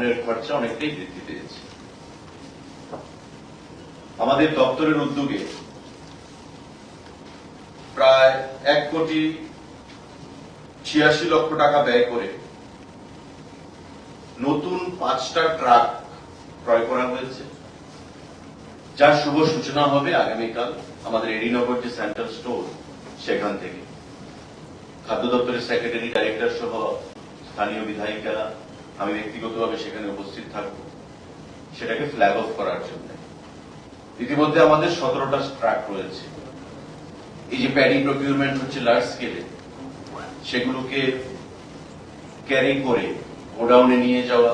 বহনের খরচা অনেকটাই বৃদ্ধি পেয়েছে আমাদের দপ্তরের উদ্যোগে প্রায় এক কোটি ছিয়াশি লক্ষ টাকা ব্যয় করে নতুন পাঁচটা ট্রাক ক্রয় করা হয়েছে। যার শুভ সূচনা হবে আগামীকাল আমাদের এডিনগর যে সেন্ট্রাল স্টোর সেখান থেকে। খাদ্য দপ্তরের সেক্রেটারি ডাইরেক্টর সহ স্থানীয় বিধায়িকারা আমি ব্যক্তিগতভাবে সেখানে উপস্থিত থাকব। সেটাকে ফ্ল্যাগ অফ করার জন্য। ইতিমধ্যে আমাদের সতেরোটা ট্রাক রয়েছে। এই যে প্যাডি প্রকিউরমেন্ট হচ্ছে লার্জ স্কেলে সেগুলোকে ক্যারি করে গোডাউনে নিয়ে যাওয়া,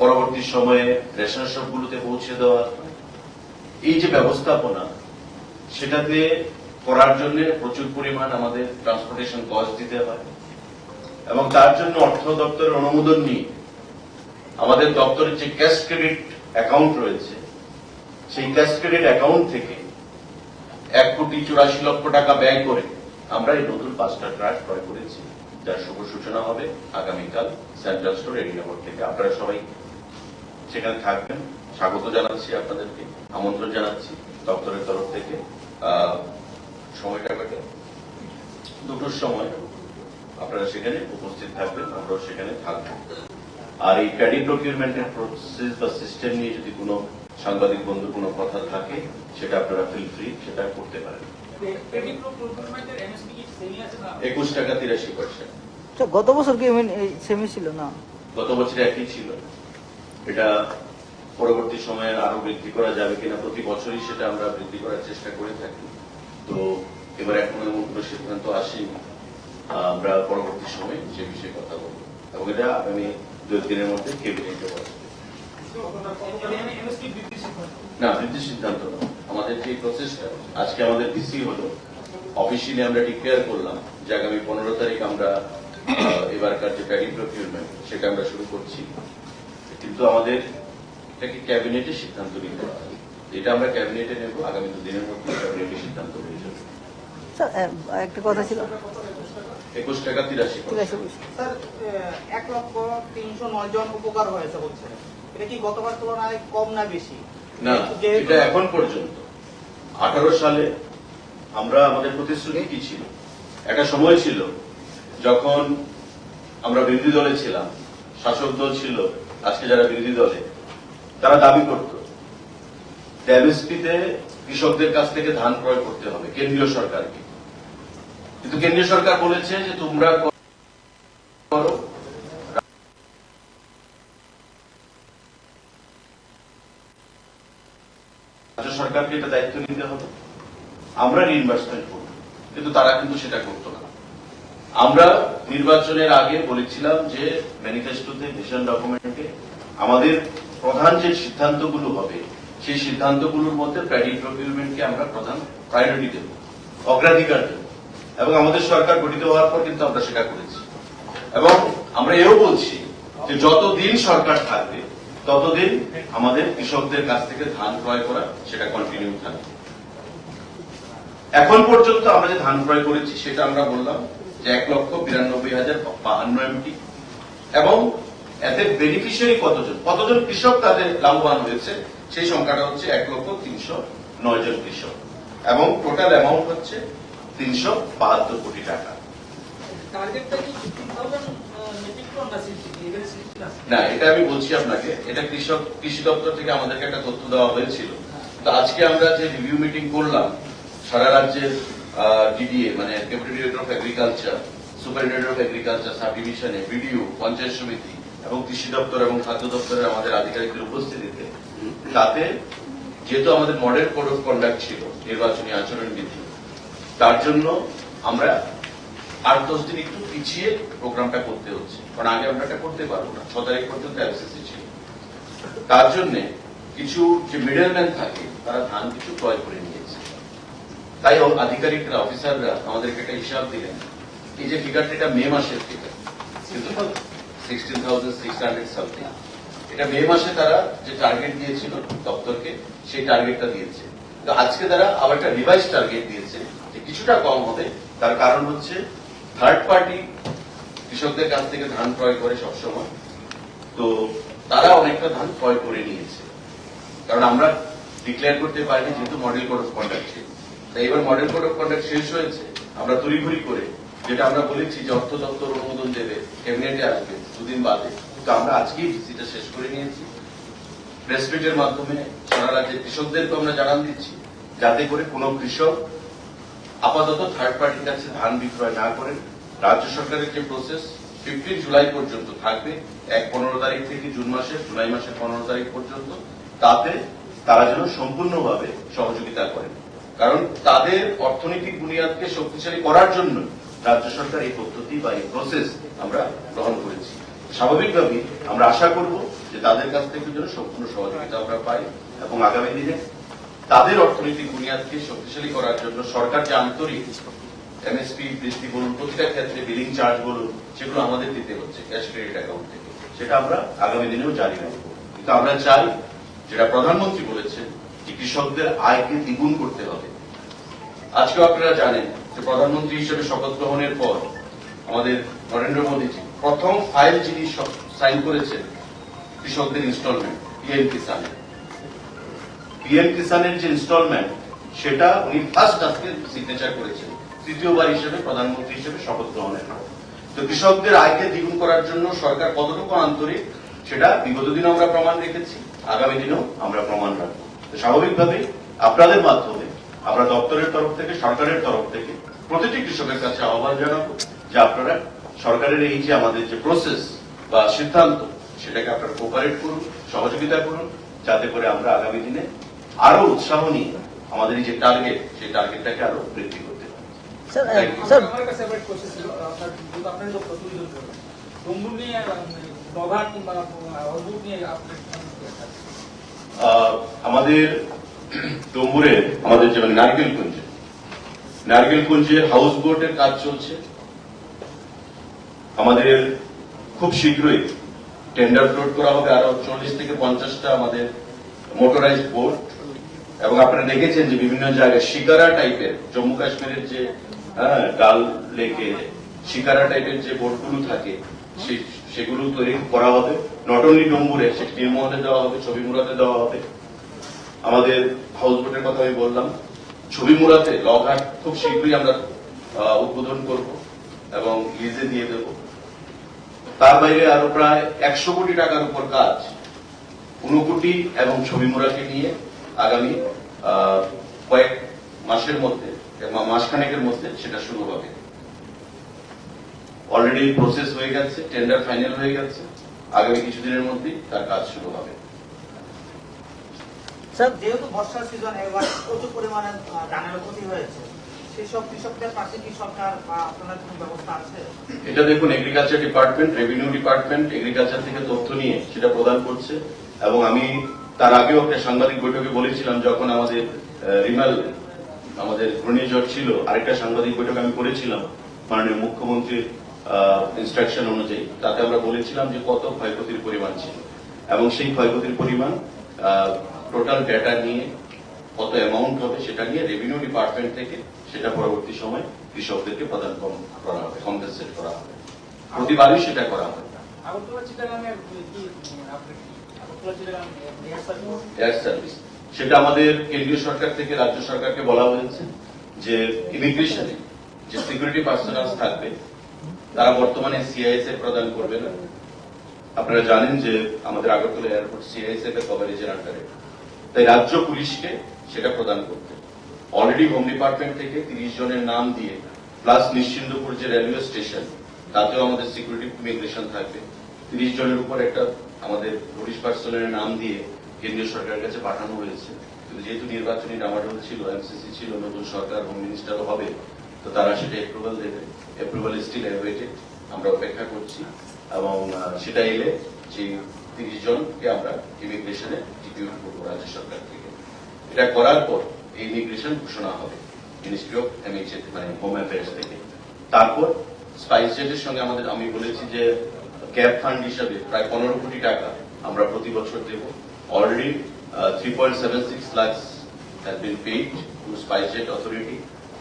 পরবর্তী সময়ে রেশন শপগুলোতে পৌঁছে দেওয়া, এই যে ব্যবস্থাপনা, সেটাতে করার জন্য প্রচুর পরিমাণ আমাদের ট্রান্সপোর্টেশন কস্ট দিতে হয়। এবং তার জন্য অর্থ দপ্তরের অনুমোদন নিয়ে আমাদের দপ্তরের যে ক্যাশ ক্রেডিট অ্যাকাউন্ট রয়েছে, সেই ক্যাশ ক্রেডিট অ্যাকাউন্ট থেকে এক কোটি চুরাশি লক্ষ টাকা ব্যয় করে আমরা এই নতুন পাঁচটা ট্রাক ক্রয় করেছি, যার শুভ সূচনা হবে আগামীকাল সেন্ট্রাল স্টোর এরিয়াবোর্ড থেকে। আপনারা সবাই সেখানে থাকবেন। স্বাগত জানাচ্ছি আপনাদেরকে, আমন্ত্রণ জানাচ্ছি দপ্তরের তরফ থেকে। সময়টা বেটে দুটোর সময়। আপনারা সেখানে উপস্থিত থাকবেন আমরাও সেখানে থাকব। আর এই প্যাডি প্রকিউরমেন্টের প্রসেস বা সিস্টেম নিয়ে যদি কোনো সাংবাদিক বন্ধু কোনো কথা থাকে সেটা আপনারা ফিল ফ্রি সেটা করতে পারেন। একুশ টাকা তিরাশি পার্সেন্ট আচ্ছা, গত বছর কি সেমি ছিল? না। গত বছর একই ছিল। এটা পরবর্তী সময়ে আরও বৃদ্ধি করা যাবে কিনা প্রতি বছরই সেটা আমরা বৃদ্ধি করার চেষ্টা করে থাকি। তো এবার এখন এমন কোনো সিদ্ধান্ত আসেনি। আমরা পরবর্তী সময়ে সে বিষয়ে কথা বলব। এবং এটা আগামী দু দিনের মধ্যে কেবিনেটে বসবে না বৃদ্ধির সিদ্ধান্ত না। আমাদের যে প্রসেসটা আজকে আমাদের ডিসি হলো অফিসিয়ালি আমরা ডিক্লেয়ার করলাম যে আগামী পনেরো তারিখ আমরা আহ, এবারকার যে প্যাডি প্রকিউরমেন্ট সেটা আমরা শুরু করছি। কিন্তু আমাদের এটাকে ক্যাবিনেটে সিদ্ধান্ত নিতে হবে। এটা আমরা ক্যাবিনেটে নেব আগামী দুদিনের মধ্যে ক্যাবিনেটে সিদ্ধান্ত হয়ে যাবে। একটা কথা ছিল। একুশ টাকা তিরাশি। স্যার এক লক্ষ তিনশো নয় জন উপকার হয়েছে বলছে। এটা কি গতবার তুলনায় কম না বেশি? না এটা এখন পর্যন্ত। আঠারো সালে আমরা আমাদের প্রতিশ্রুতি কি ছিল? একটা সময় ছিল যখন আমরা বিরোধী দলে ছিলাম শাসক দল ছিল আজকে যারা বিরোধী দলে তারা দাবি করত এমএসপিতে কৃষকদের কাছ থেকে ধান ক্রয় করতে হবে কেন্দ্রীয় সরকারকে। কিন্তু কেন্দ্রীয় সরকার বলেছে যে তোমরা রাজ্য সরকারকে এটা দায়িত্ব নিতে হবে। আমরা রিইনভেস্টমেন্ট করব কিন্তু তারা কিন্তু সেটা করতো না। আমরা নির্বাচনের আগে বলেছিলাম যে ম্যানিফেস্টোতে ভিশন ডকুমেন্টে আমাদের প্রধান যে সিদ্ধান্তগুলো হবে, সেই সিদ্ধান্তগুলোর মধ্যে প্যাডি প্রকিউরমেন্টকে আমরা প্রধান প্রায়োরিটি দেব, অগ্রাধিকার দেব। এবং আমাদের সরকার গঠিত হওয়ার পর কিন্তু আমরা সেটা করেছি। এবং আমরা এও বলছি যে যতদিন সরকার থাকবে, ততদিন আমাদের কৃষকদের কাছ থেকে ধান ক্রয় করা, সেটা কন্টিনিউ থাকবে। এখন পর্যন্ত আমরা যে ধান ক্রয় করেছি, সেটা আমরা বললাম যে এক লক্ষ বিরানব্বই হাজার বাহান্ন এমটি। এবং এতে বেনিফিশিয়ারি কতজন? কতজন কৃষক তাদের লাভবান হয়েছে? সেই সংখ্যাটা হচ্ছে এক লক্ষ তিনশো নয় জন কৃষক। এবং টোটাল অ্যামাউন্ট হচ্ছে তিনশো বাহাত্তর কোটি টাকা। না এটা আমি বলছি আপনাকে এটা কৃষক কৃষি দপ্তর থেকে আমাদেরকে একটা তথ্য দেওয়া হয়েছিল। তো আজকে আমরা যে রিভিউ মিটিং করলাম সারা রাজ্যের ডিডিএ মানে deputy director of agriculture superintendent of agriculture sub ডিভিশনে বিডিও পঞ্চায়েত সমিতি এবং কৃষি দপ্তর এবং খাদ্য দপ্তরের আমাদের আধিকারিকদের উপস্থিতিতে তাতে যেহেতু আমাদের মডেল কোড অফ কন্ডাক্ট ছিল নির্বাচনী আচরণ বিধি তার জন্য আমরা আট দশ দিন একটু পিছিয়ে প্রোগ্রামটা করতে হচ্ছে। কারণ আগে আমরা এটা করতে পারব না। ছ তারিখ পর্যন্ত অ্যাক্সেসি ছিল। তার জন্য কিছু যে মিডলম্যান থাকে, তারা ধান কিছু ক্রয় করে নিয়েছে। তাই আধিকারিকরা অফিসাররা আমাদেরকে একটা হিসাব দিলেন। এই যে ফিগারটা এটা মে মাসের ফিগার কিন্তু সিক্সটিন থাউজেন্ড সিক্স এটা মে মাসে তারা যে টার্গেট দিয়েছিল দপ্তরকে, সেই টার্গেটটা দিয়েছে। তো আজকে তারা আবার একটা রিভাইজ টার্গেট দিয়েছে। কিছুটা কম হবে। তার কারণ হচ্ছে থার্ড পার্টি কৃষকদের কাছ থেকে ধান ক্রয় করে সবসময়। তো তারা অনেকটা ধান ক্রয় করে নিয়েছে। কারণ আমরা ডিক্লেয়ার করতে পারিনি যেহেতু মডেল কোড অফ কন্ডাক্ট ছিল। তাই এবার মডেল কোড অফ কন্ডাক্ট শেষ হয়েছে। আমরা তড়িঘড়ি করে যেটা আমরা বলেছি যে অর্থ দপ্তর অনুমোদন দেবে, ক্যাবিনেটে আসবে দুদিন বাদে। তো আমরা আজকেই ভিসিটা শেষ করে নিয়েছি। প্রেস মিটের মাধ্যমে সারা রাজ্যের কৃষকদেরকে আমরা জানান দিচ্ছি, যাতে করে কোনো কৃষক আপাতত থার্ড পার্টির কাছে ধান বিক্রয় না করেন। রাজ্য সরকারের যে প্রসেস ফিফটিন জুলাই পর্যন্ত থাকবে। এক পনেরো তারিখ থেকে জুন মাসের, জুলাই মাসের পনেরো তারিখ পর্যন্ত। তাতে তারা যেন সম্পূর্ণভাবে সহযোগিতা করেন। কারণ তাদের অর্থনৈতিক বুনিয়াদকে শক্তিশালী করার জন্য রাজ্য সরকার এই পদ্ধতি বা এই প্রসেস আমরা গ্রহণ করেছি। স্বাভাবিকভাবেই আমরা আশা করব যে তাদের কাছ থেকে যেন সম্পূর্ণ সহযোগিতা আমরা পাই এবং আগামী দিনে তাদের অর্থনৈতিক বুনিয়াদকে শক্তিশালী করার জন্য সরকার যে আন্তরিক এমএসপি, বৃষ্টি বলুন, প্রতিটা ক্ষেত্রে বিলিং চার্জ বলুন, সেগুলো আমাদের দিতে হচ্ছে ক্যাশ ক্রেডিট অ্যাকাউন্ট থেকে। সেটা আমরা আগামী দিনেও জারি রাখব। কিন্তু আমরা চাই, যেটা প্রধানমন্ত্রী বলেছেন, যে কৃষকদের আয়কে দ্বিগুণ করতে হবে। আজকেও আপনারা জানেন যে প্রধানমন্ত্রী হিসেবে শপথ গ্রহণের পর আমাদের নরেন্দ্র মোদীজি প্রথম ফাইল যিনি সাইন করেছেন, কৃষকদের ইনস্টলমেন্ট পিএম কিষানের পিএম কিষানের যে ইনস্টলমেন্ট সেটা উনি ফার্স্ট আজকে সিগনেচার করেছেন। তৃতীয়বার হিসেবে, প্রধানমন্ত্রী হিসেবে শপথ গ্রহণের পর। তো কৃষকদের আয়কে দ্বিগুণ করার জন্য সরকার কতটুকু আন্তরিক, সেটা বিগত দিনে আমরা প্রমাণ রেখেছি, আগামী দিনেও আমরা প্রমাণ রাখব। তো স্বাভাবিকভাবেই আপনাদের মাধ্যমে, আমরা দপ্তরের তরফ থেকে, সরকারের তরফ থেকে প্রতিটি কৃষকের কাছে আহ্বান জানাব যে আপনারা সরকারের এই যে আমাদের যে প্রসেস বা সিদ্ধান্ত, সেটাকে আপনারা কোপারেট করুন, সহযোগিতা করুন, যাতে করে আমরা আগামী দিনে আরও উৎসাহ নিয়ে আমাদের এই যে টার্গেট সেই টার্গেটটাকে আরও বৃদ্ধি করতে আমাদের ডম্বুরে আমাদের যেমন নারকেল কুঞ্জে নারকেল কুঞ্জে হাউস বোটের কাজ চলছে। আমাদের খুব শীঘ্রই টেন্ডার ফ্লোট করা হবে আরও চল্লিশ থেকে পঞ্চাশটা আমাদের মোটরাইজ বোট এবং আপনারা দেখেছেন যে বিভিন্ন জায়গায় শিকারা টাইপের জম্মু কাশ্মীরের যে হ্যাঁ, ডাল লেকে শিকারা টাইপের যে বোটগুলো থাকে সেগুলো তৈরি করা হবে। নট অনলি ডম্বুরে সেটি দেওয়া হবে ছবি মুরাতে দেওয়া হবে। আমাদের হাউস বোটের কথা আমি বললাম। ছবি মুরাতে লঘাট খুব শীঘ্রই আমরা উদ্বোধন করব এবং লিজে দিয়ে দেব। তার বাইরে আরও প্রায় একশো কোটি টাকার উপর কাজ ঊনকোটি এবং ছবি মুরাকে নিয়ে আগামী কয়েক মাসের মধ্যে মাসখানেকের মধ্যে সেটা শুরু হবে। অলরেডি প্রসেস হয়ে গেছে টেন্ডার ফাইনাল হয়ে গেছে আগামী কিছুদিনের মধ্যেই তার কাজ শুরু হবে। স্যার যেহেতু বর্ষার সিজন এবার প্রচুর পরিমাণে ধানের ক্ষতি হয়েছে এটা দেখুন agriculture department revenue department agriculture থেকে তথ্য নিয়ে সেটা প্রদান করছে এবং আমি তার আগেও একটা সাংবাদিক বৈঠকে বলেছিলাম, যখন আমাদের রিমাল, আমাদের ঘূর্ণিঝড় ছিল, আরেকটা সাংবাদিক বৈঠক আমি করেছিলাম, মাননীয় মুখ্যমন্ত্রীর ইনস্ট্রাকশন অনুযায়ী। তাতে আমরা বলেছিলাম যে কত ক্ষয়ক্ষতির পরিমাণ ছিল। এবং সেই ক্ষয়ক্ষতির পরিমাণ টোটাল ডেটা নিয়ে কত অ্যামাউন্ট হবে সেটা নিয়ে রেভিনিউ ডিপার্টমেন্ট থেকে সেটা পরবর্তী সময় কৃষকদেরকে প্রদান করা হবে কম্পেনসেট করা হবে। প্রতিবারই সেটা করা হবে। সেটা আমাদের কেন্দ্রীয় সরকার থেকে রাজ্য সরকারকে বলা হয়েছে যে ইমিগ্রেশনে যে সিকিউরিটি পার্সোনাল থাকবে, তারা বর্তমানে সিআইএসএফ প্রদান করবে না। আপনারা জানেন যে আমাদের আগরতলা এয়ারপোর্ট সিআইএসএফ এর কভারেজের আন্ডারে তাই রাজ্য পুলিশকে সেটা প্রদান করতে। অলরেডি হোম ডিপার্টমেন্ট থেকে তিরিশ জনের নাম দিয়ে প্লাস নিশ্চিন্দপুর যে রেলওয়ে স্টেশন তাতেও আমাদের সিকিউরিটি ইমিগ্রেশন থাকবে। তিরিশ জনের উপর একটা আমাদের পুলিশ পার্সনের নাম দিয়ে কেন্দ্রীয় সরকারের কাছে পাঠানো হয়েছে। কিন্তু যেহেতু নির্বাচনী ডামাডোল ছিল এমসিসি ছিল, নতুন সরকার হোম মিনিস্টারও হবে, তো তারা সেটা অ্যাপ্রুভাল দেবে। অ্যাপ্রুভাল স্টিল অ্যাওয়েটেড আমরা অপেক্ষা করছি এবং সেটা এলে যে তিরিশ জনকে আমরা ইমিগ্রেশনে ডিপিউট করব রাজ্য সরকার থেকে। এটা করার পর এই ইমিগ্রেশন ঘোষণা হবে মিনিস্ট্রি অফ এমএইচএ মানে হোম অ্যাফেয়ার্স থেকে। তারপর স্পাইস জেটের সঙ্গে আমাদের, আমি বলেছি যে ক্যাব ফান্ড হিসাবে প্রায় পনেরো কোটি টাকা আমরা প্রতি বছর দেব। Already three point seven six lakhs has been paid to SpiceJet authority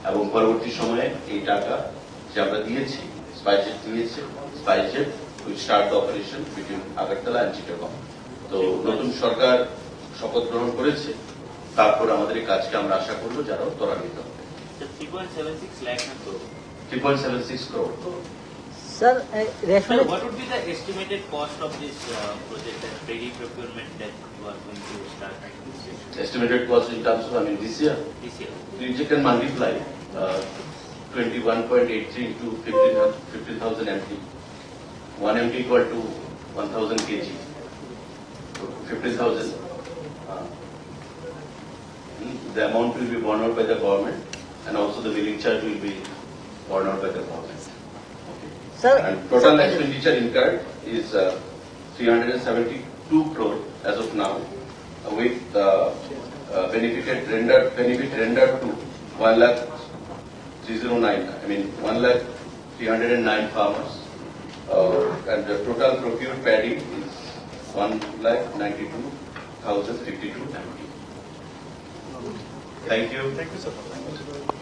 এবং পরবর্তী সময়ে এই টাকা যে আমরা দিয়েছি স্পাইসজেট দিয়েছে SpiceJet will start the operation between Agartala and Chittagong তো নতুন সরকার শপথ গ্রহণ করেছে তারপর আমাদের এই কাজকে আমরা আশা করব যারা ত্বরান্বিত হবে। The 3.76 lakh and crore. Three point seven six crore Sir, uh, Sir, what would be the estimated cost of this uh, project and ready procurement that you are going to start this year? Estimated cost in terms of, I mean, this year? This year. You can multiply uh, 21.83 to 15,000 MT. 1 MT equal to 1,000 kg. So 15,000. Uh, hmm, the amount will be borne out by the government and also the milling charge will be borne out by the government. And total expenditure incurred is uh, 372 crore as of now, uh, with uh, uh, benefit rendered benefit rendered to 1 lakh 309. I mean 1 lakh 309 farmers, uh, and the total procured paddy is 1 lakh 92,052. Thank you. Thank you, sir.